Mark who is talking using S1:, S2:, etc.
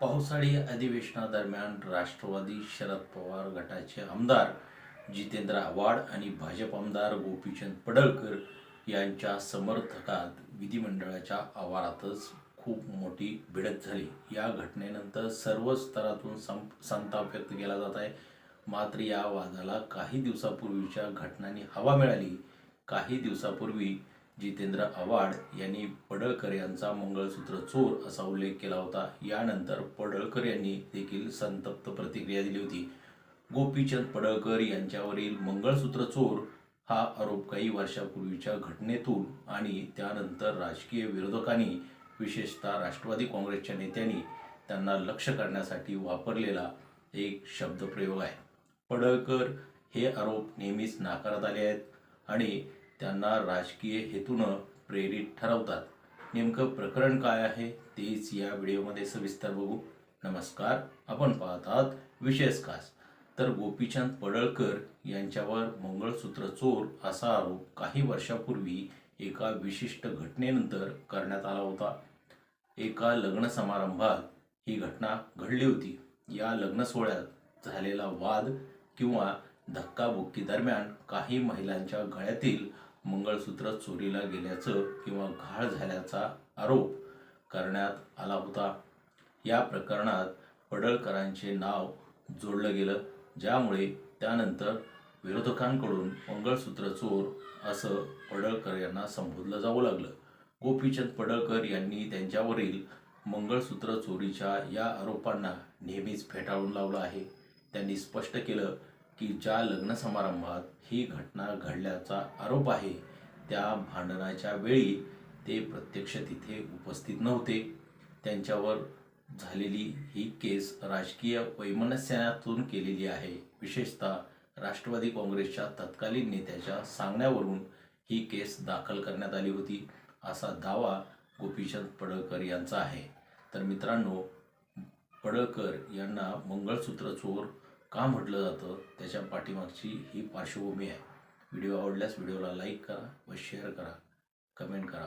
S1: पावसाळी अधिवेशनादरम्यान राष्ट्रवादी शरद पवार गटाचे आमदार जितेंद्र आव्हाड आणि भाजप आमदार गोपीचंद पडळकर यांच्या समर्थकात विधिमंडळाच्या आवारातच खूप मोठी भिडत झाली. या घटनेनंतर सर्व स्तरातून सं संताप व्यक्त केला जात आहे. मात्र या वादाला काही दिवसापूर्वीच्या घटनांनी हवा मिळाली. काही दिवसापूर्वी जितेंद्र आव्हाड यांनी पडळकर यांचा मंगळसूत्र चोर असा उल्लेख केला होता. यानंतर पडळकर यांनी देखील संतप्त प्रतिक्रिया दिली होती. गोपीचंद पडळकर यांच्यावरील मंगळसूत्र चोर हा आरोप काही वर्षापूर्वीच्या घटनेतून आणि त्यानंतर राजकीय विरोधकांनी विशेषतः राष्ट्रवादी काँग्रेसच्या नेत्यांनी त्यांना लक्ष करण्यासाठी वापरलेला एक शब्दप्रयोग आहे. पडळकर हे आरोप नेहमीच नाकारत आले आहेत आणि त्यांना राजकीय हेतूनं प्रेरित ठरवतात. नेमकं प्रकरण काय आहे तेच या व्हिडिओमध्ये सविस्तर बघू. नमस्कार आपण पाहत आहात विशेष खास तर गोपीचंद पडळकर यांच्यावर मंगळसूत्र चोर असा आरोप काही वर्षापूर्वी एका विशिष्ट घटनेनंतर करण्यात आला होता. एका लग्न समारंभात ही घटना घडली होती. या लग्न सोहळ्यात झालेला वाद किंवा धक्काबुक्की दरम्यान काही महिलांच्या गळ्यातील मंगळसूत्र चोरीला गेल्याचं किंवा घाळ झाल्याचा आरोप करण्यात आला होता. या प्रकरणात पडळकरांचे नाव जोडलं गेलं ज्यामुळे त्यानंतर विरोधकांकडून मंगळसूत्र चोर असं पडळकर यांना संबोधलं जाऊ लागलं. गोपीचंद पडळकर यांनी त्यांच्यावरील मंगळसूत्र चोरीच्या या आरोपांना नेहमीच फेटाळून लावलं आहे. त्यांनी स्पष्ट केलं की ज्या लग्न समारंभात ही घटना घडल्याचा आरोप आहे त्या भांडणाच्या वेळी ते प्रत्यक्ष तिथे उपस्थित नव्हते. त्यांच्यावर झालेली ही केस राजकीय वैमनस्यातून केलेली आहे. विशेषतः राष्ट्रवादी काँग्रेसच्या तत्कालीन नेत्याच्या सांगण्यावरून ही केस दाखल करण्यात आली होती असा दावा गोपीचंद पडळकर यांचा आहे. तर मित्रांनो पडळकर यांना मंगळसूत्र चोर का म्हटलं जातं त्याच्या पाठीमागची ही पार्श्वभूमी आहे. व्हिडिओ आवडल्यास व्हिडिओला लाईक करा व शेअर करा. कमेंट करा.